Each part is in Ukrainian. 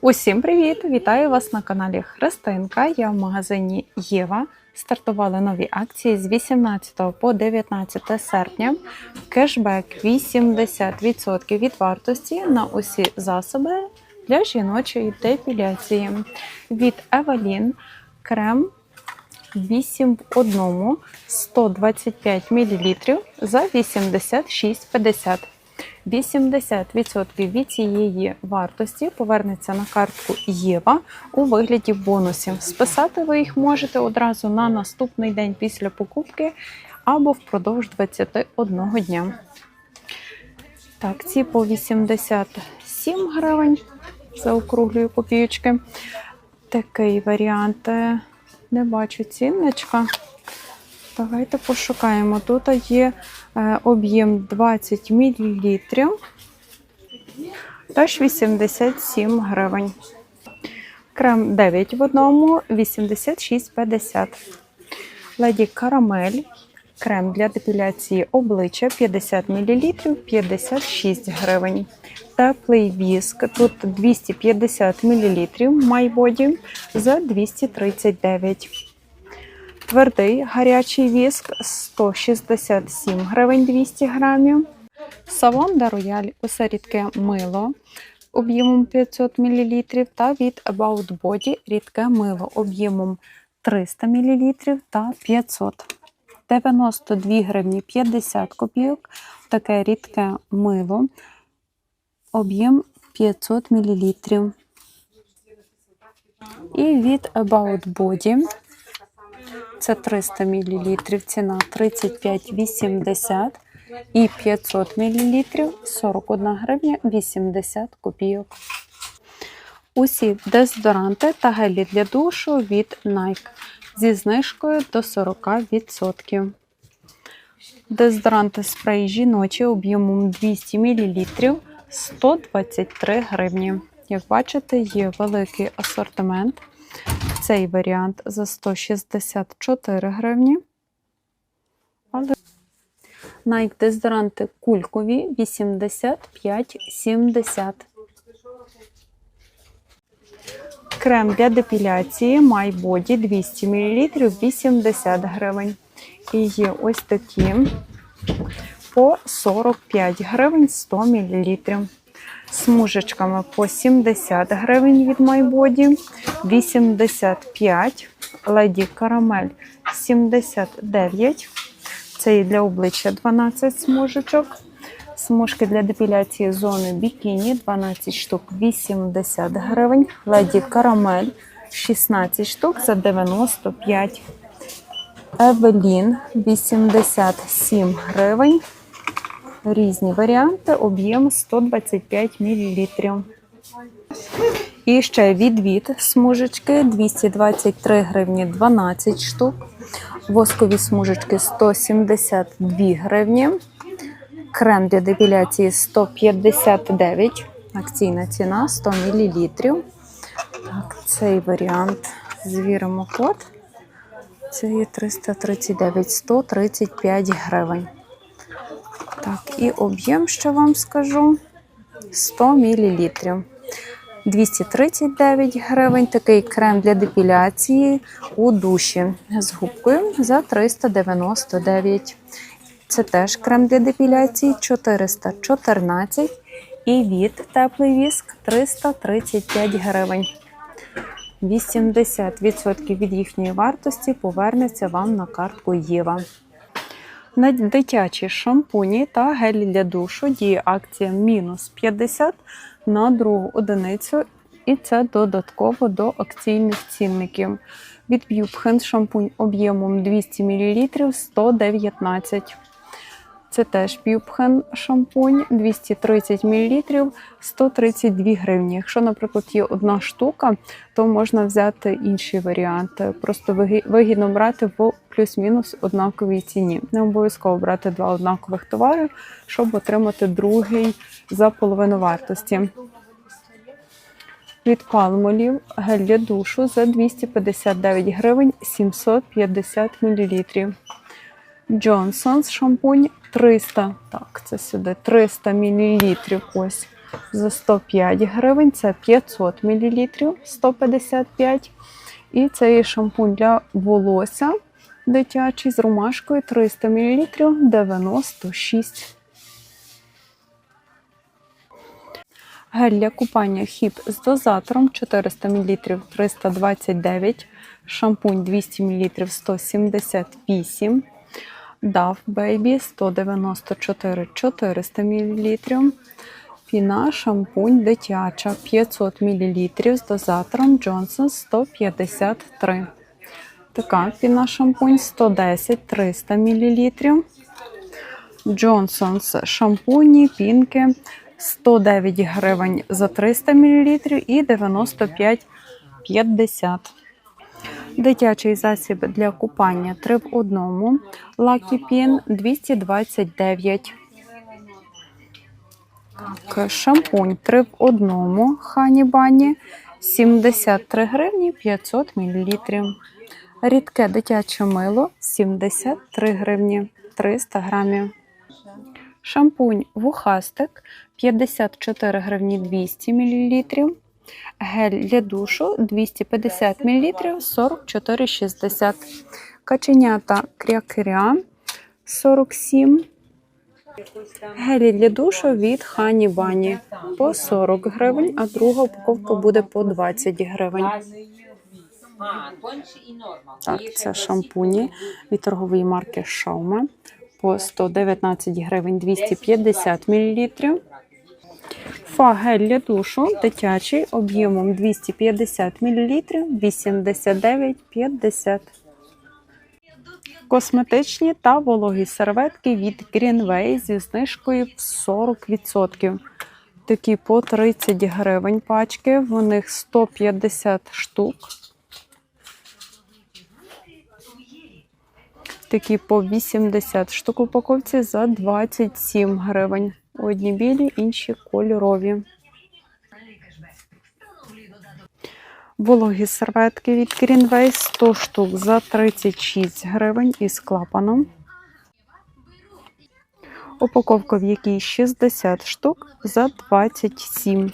Усім привіт! Вітаю вас на каналі Христинка. Я в магазині Єва. Стартували нові акції з 18 по 19 серпня. Кешбек 80% від вартості на усі засоби для жіночої депіляції. Від Evelyn крем 8 в 1 125 мл за 86,50. 80% від цієї вартості повернеться на картку Єва у вигляді бонусів. Списати ви їх можете одразу на наступний день після покупки або впродовж 21 дня. Так, ці по 87 гривень за округлою копійки. Такий варіант. е, Не бачу цінничка. Давайте пошукаємо. Тут є е, об'єм 20 мл. Теж 87 гривень. Крем 9 в одному 86,50. Леді Карамель. Крем для депіляції обличчя 50 мл 56 гривень. Теплий віск. Тут 250 мл MyBody за 239 Твердий гарячий віск 167 гривень 200 грамів. Савон де Рояль усе рідке мило об'ємом 500 мл та від About Body рідке мило об'ємом 300 мл та 500 92 гривні 50 копійок. Таке рідке мило, об'єм 500 мл. І від About Body це 300 мл, ціна 35,80 і 500 мл 41 гривня 80 копійок. Усі дезодоранти та гелі для душу від Nike зі знижкою до 40%. Дезодоранти спрей жіночі об'ємом 200 мл 123 гривні. Як бачите, є великий асортимент. Цей варіант за 164 гривні. Nike дезодоранти кулькові 85,70. Крем для депіляції My Body 200 мл 80 гривень. І є ось такі по 45 гривень 100 мл. Смужечками по 70 гривень від MyBody, 85, Lady Caramel 79. Це і для обличчя 12 смужечок. Смужки для депіляції зони бікіні 12 штук 80 гривень. Lady Caramel 16 штук за 95. Evelyn 87 гривень. Різні варіанти, об'єм 125 мл. І ще відвід смужечки 223 гривні 12 штук. Воскові смужечки 172 гривні. Крем для депіляції 159. Акційна ціна 100 мл. Так, цей варіант звіримо код. Це є 339, 135 гривень. Так, і об'єм, що вам скажу, 100 мл. 239 гривень. Такий крем для депіляції у душі з губкою за 399. Це теж крем для депіляції 414 і від теплий віск 335 гривень. 80% від їхньої вартості повернеться вам на картку Єва. На дитячі шампуні та гелі для душу діє акція мінус 50 на другу одиницю, і це додатково до акційних цінників. Від Б'юбхен шампунь об'ємом 200 мл 119. Це теж Б'юбхен шампунь 230 мл 132 гривні. Якщо, наприклад, є одна штука, то можна взяти інший варіант. Просто вигідно брати в плюс-мінус однаковій ціні. Не обов'язково брати два однакових товари, щоб отримати другий за половину вартості. Від Palmolive гель для душу за 259 гривень 750 мл. Johnson's шампунь 300. Так, це сюди 300 мл. Ось за 105 гривень. Це 500 мл 155. І це є шампунь для волосся дитячий з ромашкою 300 мл 96. Гель для купання хіп з дозатором 400 мл 329, шампунь 200 мл 178, Dove Baby 194 400 мл, піна шампунь дитяча 500 мл з дозатором Johnson 153. Така піна шампунь 110 300 мл. Johnson's шампуні, пінки 109 гривень за 300 мл і 95,50. Дитячий засіб для купання 3 в 1. Lucky Pin 229. Так, Шампунь 3 в 1. Хані Бані 73 гривні 500 мл. Рідке дитяче мило 73 гривні 300 грамів. Шампунь вухастик 54 гривні 200 мл. Гель для душу 250 мл 44,60. Каченята крякеря 47. Гелі для душу від Хані Бані по 40 гривень, а друга упаковка буде по 20 гривень. Так, це шампуні від торгової марки Шаума по 119 гривень 250 мл. Фа-гель для душу дитячий об'ємом 250 мл 89,50. Косметичні та вологі серветки від Greenway зі знижкою в 40%. Такі по 30 гривень пачки, в них 150 штук. Такі по 80 штук упаковці за 27 гривень. Одні білі, інші кольорові. Вологі серветки від Greenway 100 штук за 36 гривень із клапаном. Упаковка, в якій 60 штук за 27.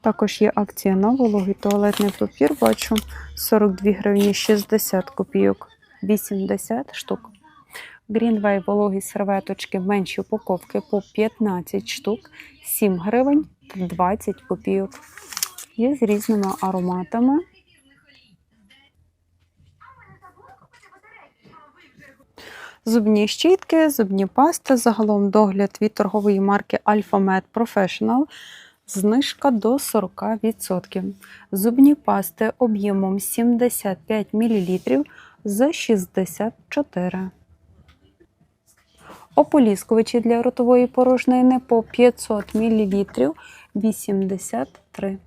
Також є акція на вологий туалетний папір. Бачу 42 гривні 60 копійок, 80 штук. Greenway вологі серветочки менші упаковки по 15 штук, 7 гривень та 20 копійок. Є з різними ароматами. Зубні щітки, зубні пасти, загалом догляд від торгової марки AlphaMed Professional. Знижка до 40%. Зубні пасти об'ємом 75 мл за 64. Ополіскувачі для ротової порожнини по 500 мл 83.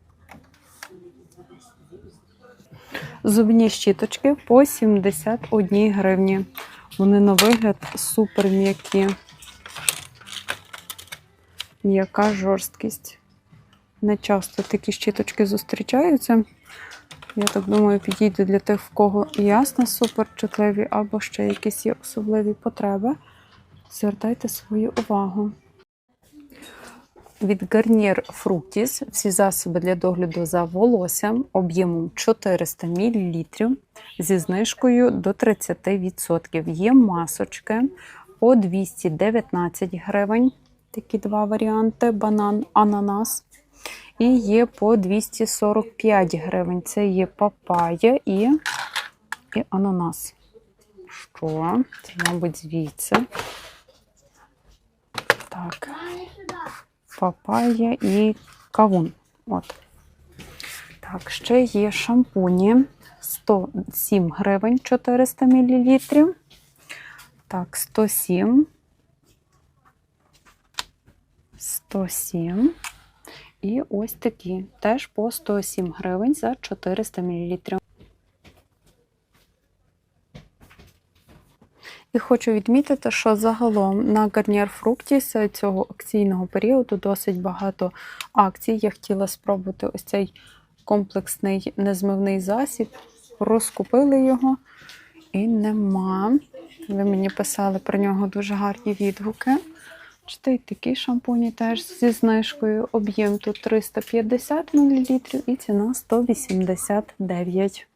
Зубні щіточки по 71 гривні. Вони на вигляд супер м'які. М'яка жорсткість. Не часто такі щіточки зустрічаються. Я так думаю, підійде для тих, в кого ясно супер чутливі, або ще якісь є особливі потреби. Звертайте свою увагу. Від Garnier Fructis всі засоби для догляду за волоссям об'ємом 400 мл зі знижкою до 30%. Є масочки по 219 гривень. Такі два варіанти: банан, ананас. І є по 245 гривень. Це є папая і, і ананас. Що? Це, мабуть, звідси. Так. Папая і кавун. От. Так, ще є шампуні 107 гривень 400 мл. Так, 107. 107. І ось такі. Теж по 107 гривень за 400 мл. І хочу відмітити, що загалом на Garnier Fructis цього акційного періоду досить багато акцій. Я хотіла спробувати ось цей комплексний незмивний засіб. Розкупили його і нема. Ви мені писали про нього дуже гарні відгуки. І такі шампуні теж зі знижкою. Об'єм тут 350 мл і ціна 189.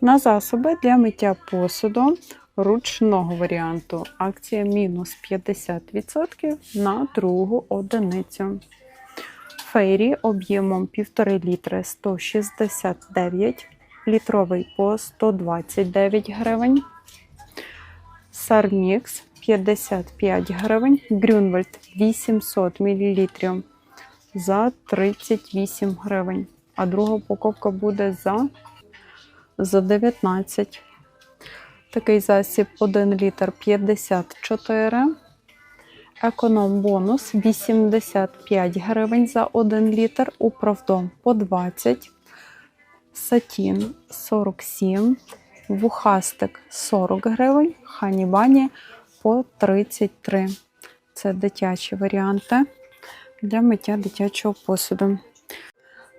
На засоби для миття посуду ручного варіанту акція мінус 50% на другу одиницю. Фейрі об'ємом 1,5 літри 169, літровий по 129 гривень. Сармікс 55 гривень, Грюнвальд 800 мл за 38 гривень. А друга упаковка буде за, за 19. Такий засіб 1 літр 54. Економ бонус 85 гривень за 1 літр. Управдом по 20. Сатін 47. Вухастик 40 гривень. Ханібані по 33. Це дитячі варіанти для миття дитячого посуду.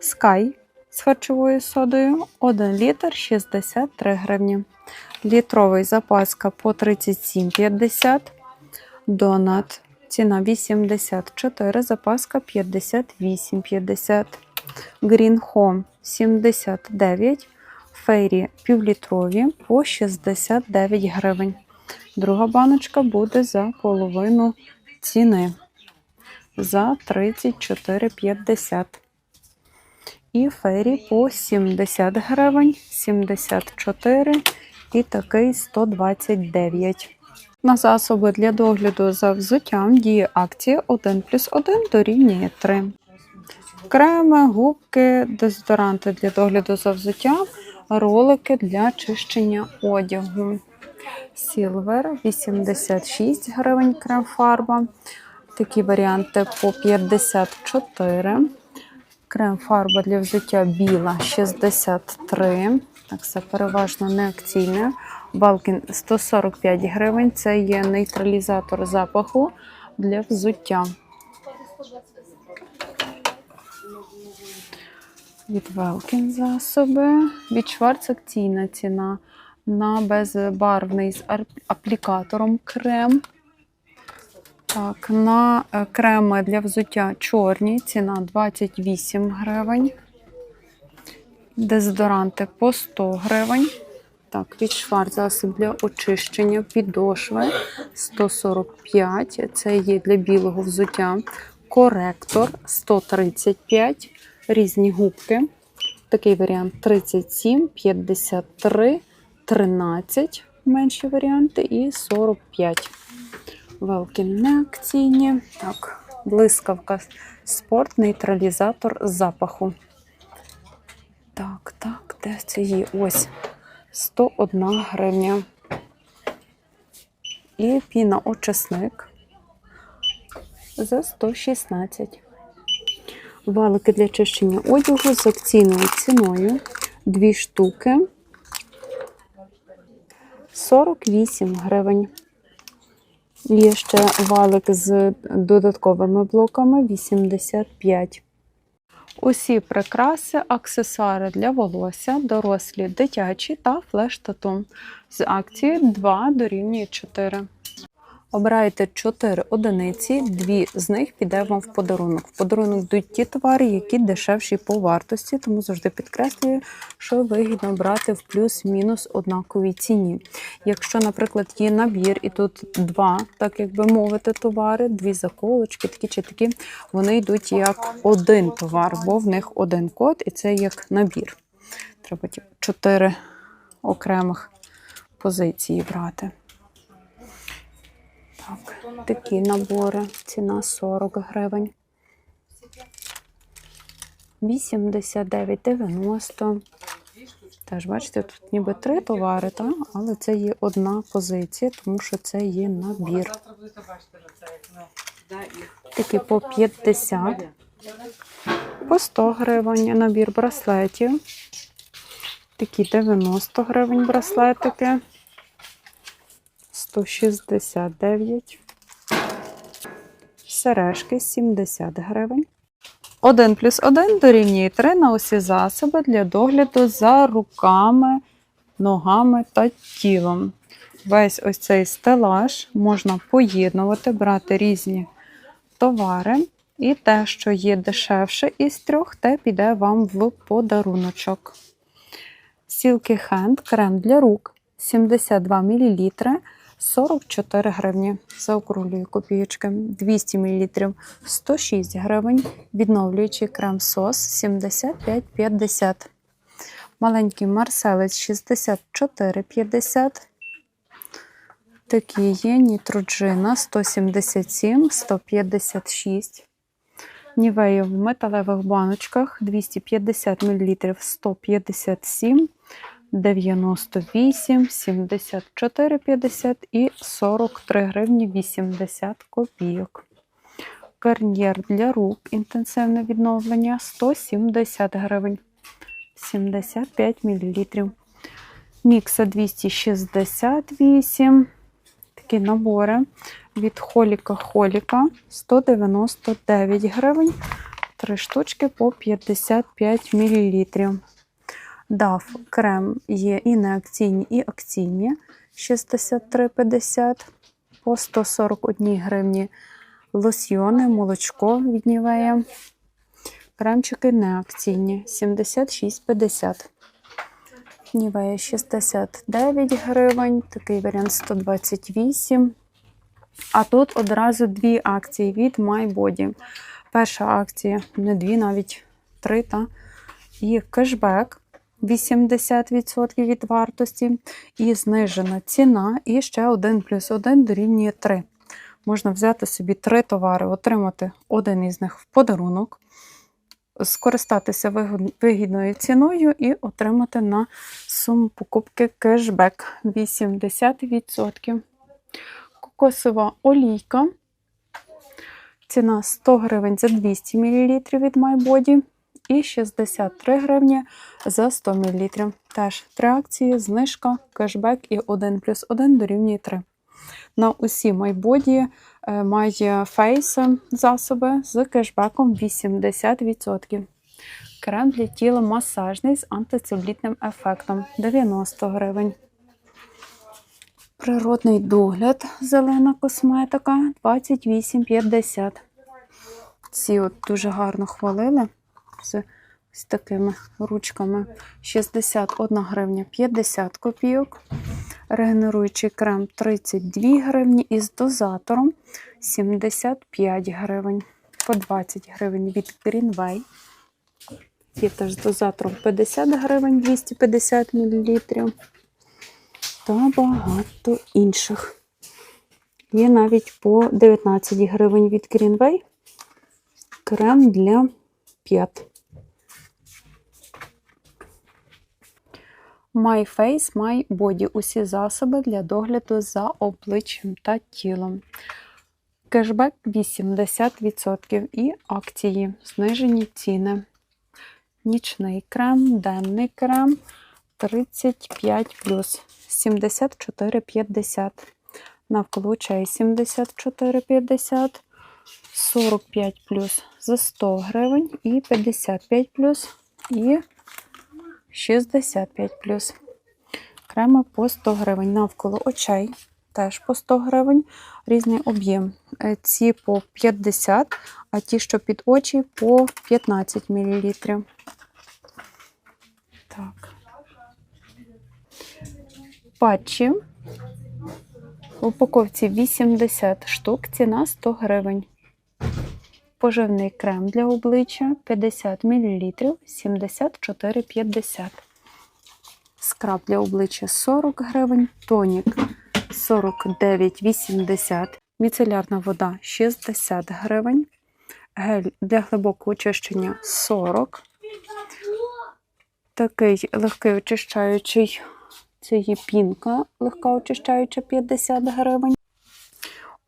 Sky з харчовою содою 1 літр 63 гривні. Літровий запаска по 37,50. Донат ціна 84, запаска 58,50. Green Home 79. Фейрі півлітрові по 69 гривень. Друга баночка буде за половину ціни за 34,50. І фейрі по 70 гривень, 74 і такий 129. На засоби для догляду за взуттям діє акція 1 плюс 1 дорівнює 3. Креми, губки, дезодоранти для догляду за взуттям, ролики для чищення одягу. Silver 86 гривень крем-фарба. Такі варіанти по 54. Крем-фарба для взуття біла 63. Так, це переважно не акційне. Балкін 145 гривень. Це є нейтралізатор запаху для взуття. Від Велкін засоби. Від акційна ціна на безбарвний з аплікатором крем. Так, на е, креми для взуття чорні ціна 28 гривень. Дезодоранти по 100 гривень. Так, від швар для очищення підошви 145. Це є для білого взуття. Коректор 135. Різні губки. Такий варіант 37, 53, 13 менші варіанти і 45. Велкін не акційні. Так, блискавка спорт, нейтралізатор запаху. Так, так, де це є? Ось 101 гривня. І піна очисник за 116. Валики для чищення одягу з акційною ціною. Дві штуки 48 гривень. Є ще валик з додатковими блоками 85. Усі прикраси, аксесуари для волосся, дорослі, дитячі та флеш-тату. З акції 2 дорівнює 4. Обирайте 4 одиниці, дві з них піде вам в подарунок. В подарунок йдуть ті товари, які дешевші по вартості, тому завжди підкреслюю, що вигідно брати в плюс-мінус однаковій ціні. Якщо, наприклад, є набір, і тут два, так як би мовити, товари, дві заколочки, такі чи такі, вони йдуть як один товар, бо в них один код, і це як набір. Треба ті, чотири окремих позиції брати. Так, такі набори. Ціна 40 гривень. 89,90. Теж, бачите, тут ніби три товари, та? але це є одна позиція, тому що це є набір. Такі по 50, по 100 гривень набір браслетів. Такі 90 гривень браслетики. 169. Сережки 70 гривень. 1 плюс 1 дорівнює 3 на усі засоби для догляду за руками ногами та тілом. Весь ось цей стелаж можна поєднувати, брати різні товари. І те, що є дешевше із трьох, те піде вам в подаруночок. Silky Hand крем для рук 72 мл 44 гривні. Заокруглюю копійочки 200 мл 106 гривень. Відновлюючий крем сос 75,50. Маленький марселець 64,50. Такі є нітроджина 177, 156. Нівея в металевих баночках 250 мл 157, 98, 74, 50 і 43 гривні 80 копійок. Гарнір для рук інтенсивне відновлення 170 гривень 75 мл. Мікса 268. Такі набори від Холіка Холіка 199 гривень. Три штучки по 55 мл. Дав крем є і неакційні, і акційні 63,50 по 141 гривні. Лосьйони, молочко від Нівея. Кремчики неакційні 76,50. Нівея 69 гривень, такий варіант 128. А тут одразу дві акції від MyBody. Перша акція, не дві, навіть три, та і кешбек 80% від вартості, і знижена ціна, і ще 1 плюс 1 дорівнює 3. Можна взяти собі три товари, отримати один із них в подарунок, скористатися вигідною ціною і отримати на суму покупки кешбек 80%. Кокосова олійка. Ціна 100 гривень за 200 мл від MyBody і 63 гривні за 100 мл. Теж три акції, знижка, кешбек і 1 плюс 1 дорівнює 3. На усі MyBody е, має фейс засоби з кешбеком 80%. Крем для тіла масажний з антицелюлітним ефектом 90 гривень. Природний догляд, зелена косметика 28,50. Ці от дуже гарно хвалили з такими ручками. 61 гривня 50 копійок. Регенеруючий крем 32 гривні із дозатором 75 гривень. По 20 гривень від Greenway. Є теж з дозатором 50 гривень 250 мл та багато інших. Є навіть по 19 гривень від Greenway. Крем для п'ят. My Face, My Body. Усі засоби для догляду за обличчям та тілом. Кешбек 80% і акції. Знижені ціни. Нічний крем, денний крем 35 74,50. Навколо очей 74,50, 45 плюс за 100 гривень і 55 плюс і 65 плюс. Креми по 100 гривень. Навколо очей теж по 100 гривень. Різний об'єм. Е, Ці по 50, а ті, що під очі, по 15 мл. Так. Патчі. В упаковці 80 штук, ціна 100 гривень. Поживний крем для обличчя 50 мл 74,50. Скраб для обличчя 40 гривень, тонік 49,80. Міцелярна вода 60 гривень. Гель для глибокого очищення 40. Такий легкий очищаючий це є пінка, легка очищаюча 50 гривень.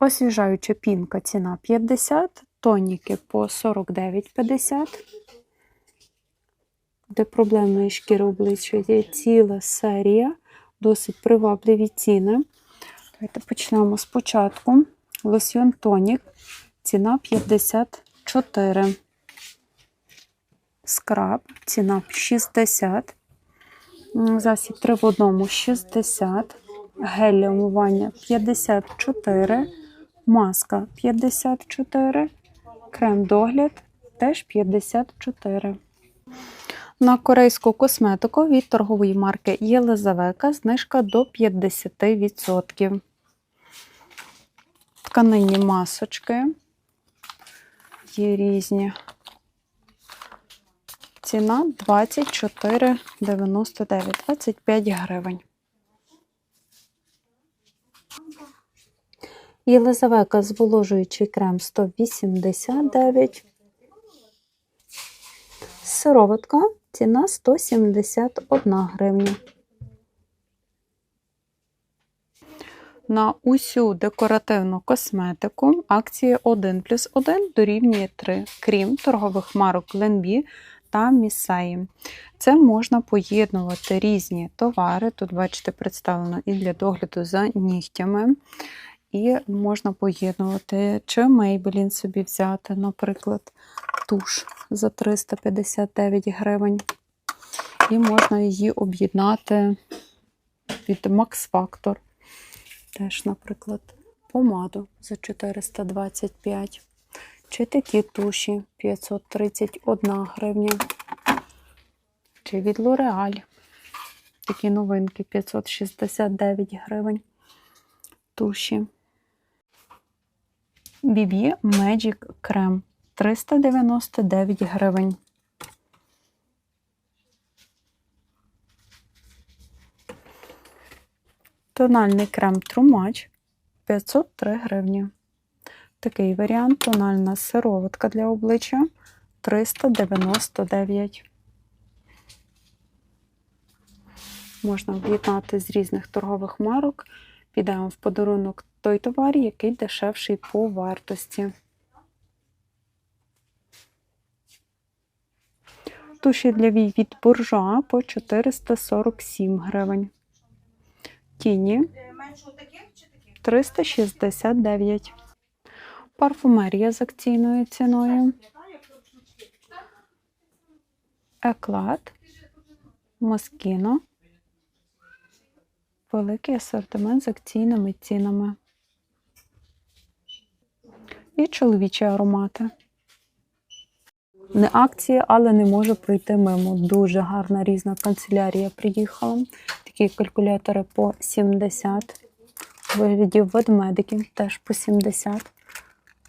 Освіжаюча пінка ціна 50, тоніки по 49,50. Для проблемної шкіри обличчя є ціла серія, досить привабливі ціни. Давайте почнемо спочатку. Лосьйон тонік, ціна 54. Скраб, ціна 60. Засіб 3 в одному 60, гель для умивання 54, маска 54, крем догляд теж 54. На корейську косметику від торгової марки Єлизавека знижка до 50%. Тканинні масочки. Є різні. Ціна 24,99, 25 гривень. Єлизавека зволожуючий крем 189. Сироватка ціна 171 гривня. На усю декоративну косметику акції 1 плюс 1 дорівнює 3, крім торгових марок Ленбі та Місеї. Це можна поєднувати різні товари. Тут, бачите, представлено і для догляду за нігтями. І можна поєднувати, чи Maybelline собі взяти, наприклад, туш за 359 гривень. І можна її об'єднати від Max Factor. Теж, наприклад, помаду за 425. Чи такі туші 531 гривня. Чи від L'Oreal. Такі новинки 569 гривень. Туші. BB Magic Крем 399 гривень. Тональний крем Trumach 503 гривні. Такий варіант тональна сироватка для обличчя 399. Можна об'єднати з різних торгових марок. Піде вам в подарунок той товар, який дешевший по вартості. Туші для вій від буржуа по 447 гривень. Тіні Менше таких чи таких? 369. Парфумерія з акційною ціною. Еклад. Москіно. Великий асортимент з акційними цінами. І чоловічі аромати. Не акції, але не можу пройти мимо. Дуже гарна різна канцелярія приїхала. Такі калькулятори по 70. У вигляді ведмедиків теж по 70.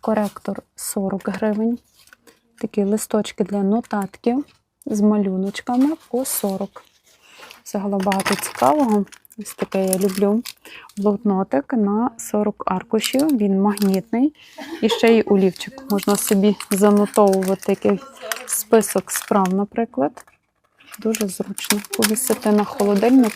Коректор 40 гривень. Такі листочки для нотатків з малюночками по 40. Загалом багато цікавого. Ось таке я люблю. Блокнотик на 40 аркушів. Він магнітний. І ще й олівчик. Можна собі занотовувати якийсь список справ, наприклад. Дуже зручно. Повісити на холодильник.